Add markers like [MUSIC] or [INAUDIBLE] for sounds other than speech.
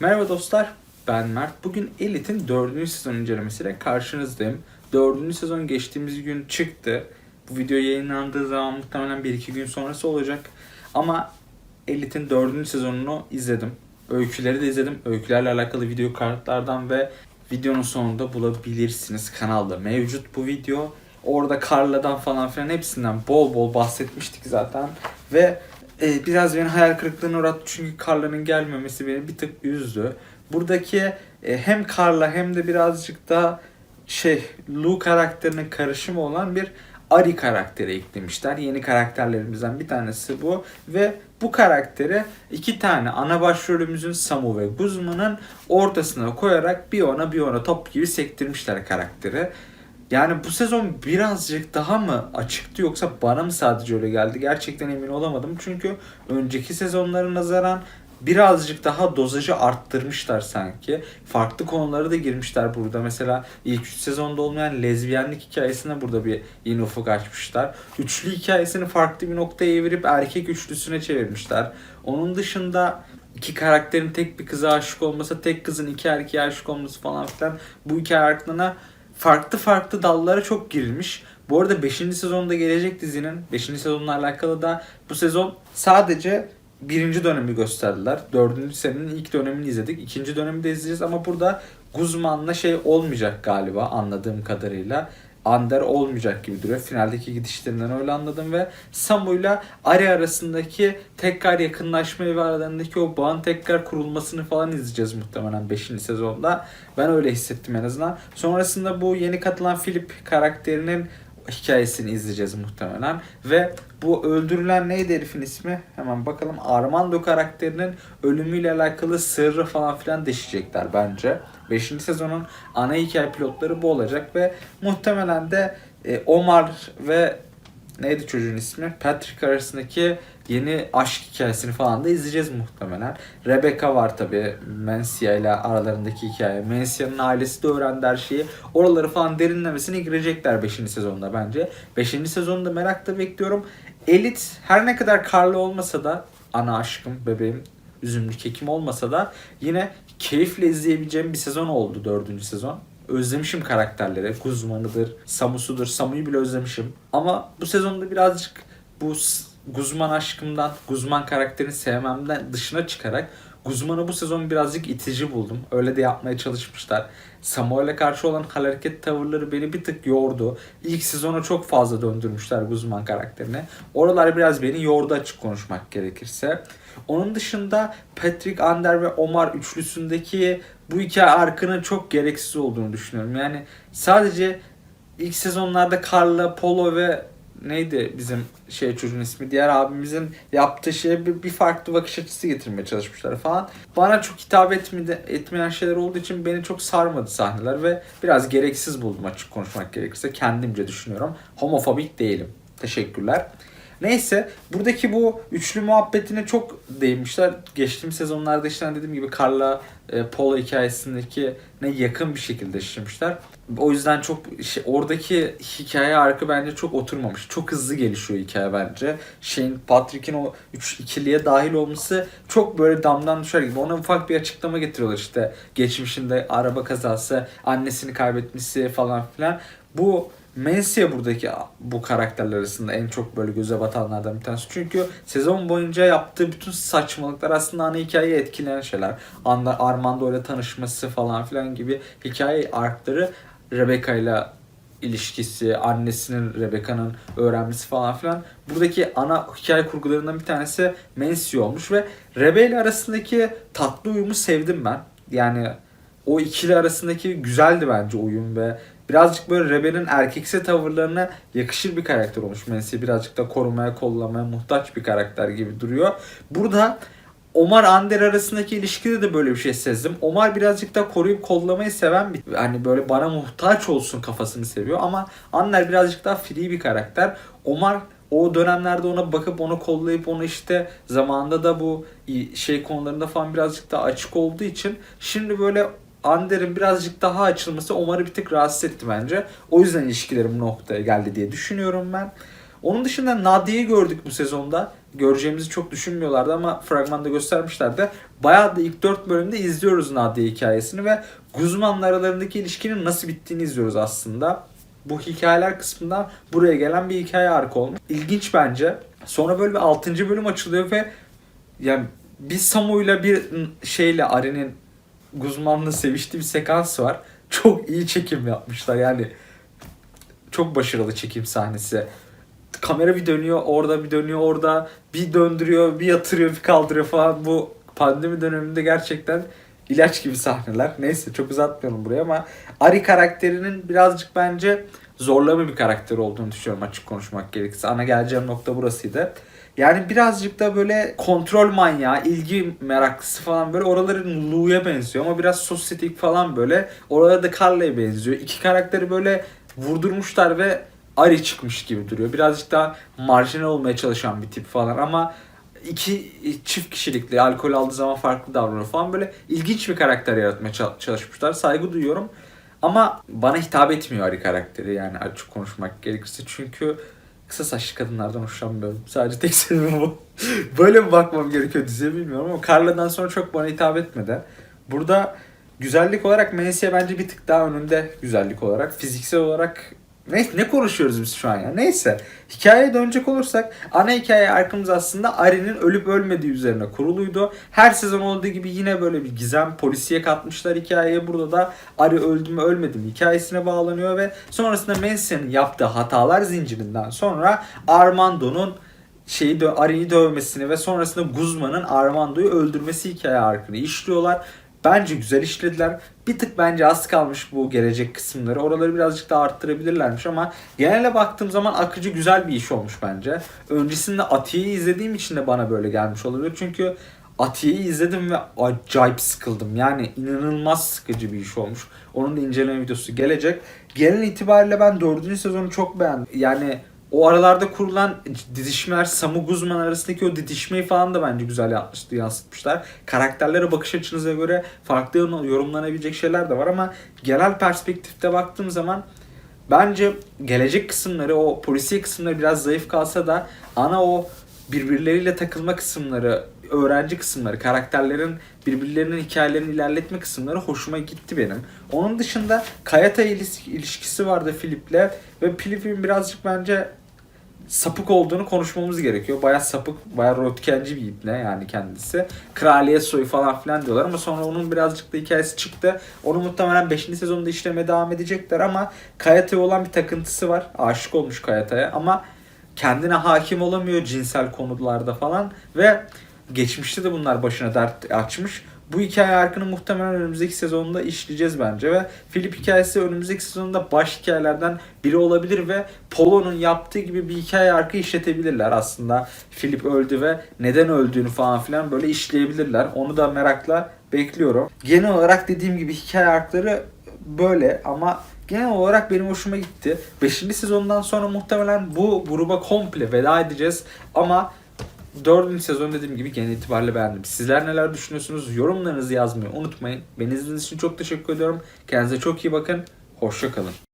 Merhaba dostlar, ben Mert. Bugün Elite'in 4. sezon incelemesiyle karşınızdayım. 4. sezon geçtiğimiz gün çıktı. Bu video yayınlandığı zaman muhtemelen 1-2 gün sonrası olacak. Ama Elite'in 4. sezonunu izledim. Öyküleri de izledim. Öykülerle alakalı video kartlardan ve videonun sonunda bulabilirsiniz. Kanalda mevcut bu video. Orada Carla'dan falan filan hepsinden bol bol bahsetmiştik zaten. Ve e, biraz beni hayal kırıklığına uğrattı çünkü Carla'nın gelmemesi beni bir tık üzdü. Buradaki e, hem Carla hem de birazcık da şey Lou karakterinin karışımı olan bir Ari karakteri eklemişler. Yeni karakterlerimizden bir tanesi bu ve bu karakteri iki tane ana başrolümüzün Samu ve Guzman'ın ortasına koyarak bir ona bir ona top gibi sektirmişler karakteri. Yani bu sezon birazcık daha mı açıktı yoksa bana mı sadece öyle geldi? Gerçekten emin olamadım. Çünkü önceki sezonlara nazaran birazcık daha dozajı arttırmışlar sanki. Farklı konulara da girmişler burada. Mesela ilk 3 sezonda olmayan lezbiyenlik hikayesine burada bir yeni ufuk açmışlar. Üçlü hikayesini farklı bir noktaya evirip erkek üçlüsüne çevirmişler. Onun dışında iki karakterin tek bir kıza aşık olması, tek kızın iki erkeğe aşık olması falan filan bu hikaye arasında farklı farklı dallara çok girilmiş. Bu arada 5. sezonda gelecek dizinin 5. sezonla alakalı da bu sezon sadece birinci dönemi gösterdiler. Dördüncü senenin ilk dönemini izledik. İkinci dönemi de izleyeceğiz ama burada Guzman'la şey olmayacak galiba anladığım kadarıyla. Ander olmayacak gibi duruyor. Finaldeki gidişlerinden öyle anladım ve Samu'yla Ari arasındaki tekrar yakınlaşma ve aralarındaki o bağın tekrar kurulmasını falan izleyeceğiz muhtemelen 5. sezonda. Ben öyle hissettim en azından. Sonrasında bu yeni katılan Philip karakterinin hikayesini izleyeceğiz muhtemelen. Ve bu öldürülen neydi herifin ismi? Hemen bakalım. Armando karakterinin ölümüyle alakalı sırrı falan filan deşecekler bence. 5. sezonun ana hikaye pilotları bu olacak ve muhtemelen de e, Omar ve neydi çocuğun ismi? Patrick arasındaki yeni aşk hikayesini falan da izleyeceğiz muhtemelen. Rebecca var tabi Mencia ile aralarındaki hikaye. Mencia'nın ailesi de öğrendi her şeyi. Oraları falan derinlemesine girecekler 5. sezonda bence. 5. sezonda merakla bekliyorum. Elit her ne kadar Carla olmasa da ana aşkım, bebeğim, üzümlü kekim olmasa da yine keyifle izleyebileceğim bir sezon oldu 4. sezon. Özlemişim karakterleri. Guzman'ıdır, Samus'udur. Samu'yu bile özlemişim. Ama bu sezonda birazcık bu Guzman aşkımdan, Guzman karakterini sevmemden dışına çıkarak Guzman'ı bu sezon birazcık itici buldum. Öyle de yapmaya çalışmışlar. Samuel'e karşı olan hareket tavırları beni bir tık yordu. İlk sezona çok fazla döndürmüşler Guzman karakterini. Oralar biraz beni yordu açık konuşmak gerekirse. Onun dışında Patrick, Ander ve Omar üçlüsündeki bu hikaye arkının çok gereksiz olduğunu düşünüyorum. Yani sadece ilk sezonlarda Carla, Polo ve neydi bizim şey çocuğun ismi diğer abimizin yaptığı şeye bir, bir farklı bakış açısı getirmeye çalışmışlar falan. Bana çok hitap etmedi, etmeyen şeyler olduğu için beni çok sarmadı sahneler ve biraz gereksiz buldum açık konuşmak gerekirse. Kendimce düşünüyorum. Homofobik değilim. Teşekkürler. Neyse buradaki bu üçlü muhabbetine çok değinmişler. Geçtiğim sezonlarda işte dediğim gibi Carla e, Polo hikayesindeki ne yakın bir şekilde işlemişler. O yüzden çok şey, oradaki hikaye arka bence çok oturmamış. Çok hızlı gelişiyor hikaye bence. Şeyin Patrick'in o üç ikiliye dahil olması çok böyle damdan düşer gibi. Ona ufak bir açıklama getiriyorlar işte. Geçmişinde araba kazası, annesini kaybetmesi falan filan. Bu Mencia buradaki bu karakterler arasında en çok böyle göze batanlardan bir tanesi. Çünkü sezon boyunca yaptığı bütün saçmalıklar aslında ana hikayeyi etkileyen şeyler. Armando ile tanışması falan filan gibi hikaye arkları Rebecca ile ilişkisi, annesinin Rebecca'nın öğrenmesi falan filan. Buradaki ana hikaye kurgularından bir tanesi Mencia olmuş ve Rebe ile arasındaki tatlı uyumu sevdim ben. Yani o ikili arasındaki güzeldi bence uyum ve birazcık böyle Rebe'nin erkeksi tavırlarına yakışır bir karakter olmuş. Mensi birazcık da korumaya kollamaya muhtaç bir karakter gibi duruyor. Burada Omar Ander arasındaki ilişkide de böyle bir şey sezdim. Omar birazcık da koruyup kollamayı seven bir hani böyle bana muhtaç olsun kafasını seviyor ama Ander birazcık daha free bir karakter. Omar o dönemlerde ona bakıp onu kollayıp onu işte zamanında da bu şey konularında falan birazcık daha açık olduğu için şimdi böyle Ander'in birazcık daha açılması Omar'ı bir tık rahatsız etti bence. O yüzden ilişkilerim bu noktaya geldi diye düşünüyorum ben. Onun dışında Nadia'yı gördük bu sezonda. göreceğimizi çok düşünmüyorlardı ama fragmanda göstermişlerdi. Bayağı da ilk 4 bölümde izliyoruz Nadia hikayesini ve Guzman'la aralarındaki ilişkinin nasıl bittiğini izliyoruz aslında. Bu hikayeler kısmında buraya gelen bir hikaye arka olmuş. İlginç bence. Sonra böyle bir 6. bölüm açılıyor ve yani bir Samu'yla bir şeyle Ari'nin Guzman'la seviştiği bir sekans var. Çok iyi çekim yapmışlar yani. Çok başarılı çekim sahnesi. Kamera bir dönüyor orada bir dönüyor orada bir döndürüyor bir yatırıyor bir kaldırıyor falan bu pandemi döneminde gerçekten ilaç gibi sahneler. Neyse çok uzatmayalım buraya ama Ari karakterinin birazcık bence zorlama bir karakter olduğunu düşünüyorum açık konuşmak gerekirse. Ana geleceğim nokta burasıydı. Yani birazcık da böyle kontrol manyağı, ilgi meraklısı falan böyle oraların Lou'ya benziyor ama biraz sosyetik falan böyle. Oralarda da Carla'ya benziyor. İki karakteri böyle vurdurmuşlar ve Ari çıkmış gibi duruyor. Birazcık daha marjinal olmaya çalışan bir tip falan ama iki çift kişilikli alkol aldığı zaman farklı davranıyor falan böyle ilginç bir karakter yaratmaya çal- çalışmışlar. Saygı duyuyorum. Ama bana hitap etmiyor Ari karakteri yani açık konuşmak gerekirse. Çünkü kısa saçlı kadınlardan hoşlanmıyorum. Sadece tek sebebim bu. [LAUGHS] Böyle mi bakmam gerekiyor diziye bilmiyorum ama Carla'dan sonra çok bana hitap etmedi. Burada güzellik olarak Mensiye bence bir tık daha önünde güzellik olarak. Fiziksel olarak Neyse ne konuşuyoruz biz şu an ya? Neyse. Hikayeye dönecek olursak ana hikaye arkamız aslında Ari'nin ölüp ölmediği üzerine kuruluydu. Her sezon olduğu gibi yine böyle bir gizem polisiye katmışlar hikayeye. Burada da Ari öldü mü ölmedi mi hikayesine bağlanıyor ve sonrasında Manson'ın yaptığı hatalar zincirinden sonra Armando'nun şeyi dö- Ari'yi dövmesini ve sonrasında Guzman'ın Armando'yu öldürmesi hikaye arkını işliyorlar. Bence güzel işlediler. Bir tık bence az kalmış bu gelecek kısımları. Oraları birazcık daha arttırabilirlermiş ama genele baktığım zaman akıcı güzel bir iş olmuş bence. Öncesinde Atiye'yi izlediğim için de bana böyle gelmiş olabilir. Çünkü Atiye'yi izledim ve acayip sıkıldım. Yani inanılmaz sıkıcı bir iş olmuş. Onun da inceleme videosu gelecek. Genel itibariyle ben dördüncü sezonu çok beğendim. Yani o aralarda kurulan didişmeler, Samu Guzman arasındaki o didişmeyi falan da bence güzel yapmıştı, yansıtmışlar. Karakterlere bakış açınıza göre farklı yorumlanabilecek şeyler de var ama genel perspektifte baktığım zaman bence gelecek kısımları, o polisiye kısımları biraz zayıf kalsa da ana o birbirleriyle takılma kısımları, öğrenci kısımları, karakterlerin birbirlerinin hikayelerini ilerletme kısımları hoşuma gitti benim. Onun dışında Kayata ilişkisi vardı Filip'le ve Filip'in birazcık bence sapık olduğunu konuşmamız gerekiyor. Baya sapık, baya röntgenci bir ibne yani kendisi. Kraliyet soyu falan filan diyorlar ama sonra onun birazcık da hikayesi çıktı. Onu muhtemelen 5. sezonda işlemeye devam edecekler ama Kayata'ya olan bir takıntısı var. Aşık olmuş Kayata'ya ama kendine hakim olamıyor cinsel konularda falan ve geçmişte de bunlar başına dert açmış. Bu hikaye arkını muhtemelen önümüzdeki sezonda işleyeceğiz bence ve Philip hikayesi önümüzdeki sezonda baş hikayelerden biri olabilir ve Polo'nun yaptığı gibi bir hikaye arkı işletebilirler aslında. Philip öldü ve neden öldüğünü falan filan böyle işleyebilirler. Onu da merakla bekliyorum. Genel olarak dediğim gibi hikaye arkları böyle ama genel olarak benim hoşuma gitti. 5. sezondan sonra muhtemelen bu gruba komple veda edeceğiz ama Dördüncü sezon dediğim gibi genel itibariyle beğendim. Sizler neler düşünüyorsunuz? Yorumlarınızı yazmayı unutmayın. Beni izlediğiniz için çok teşekkür ediyorum. Kendinize çok iyi bakın. Hoşça kalın.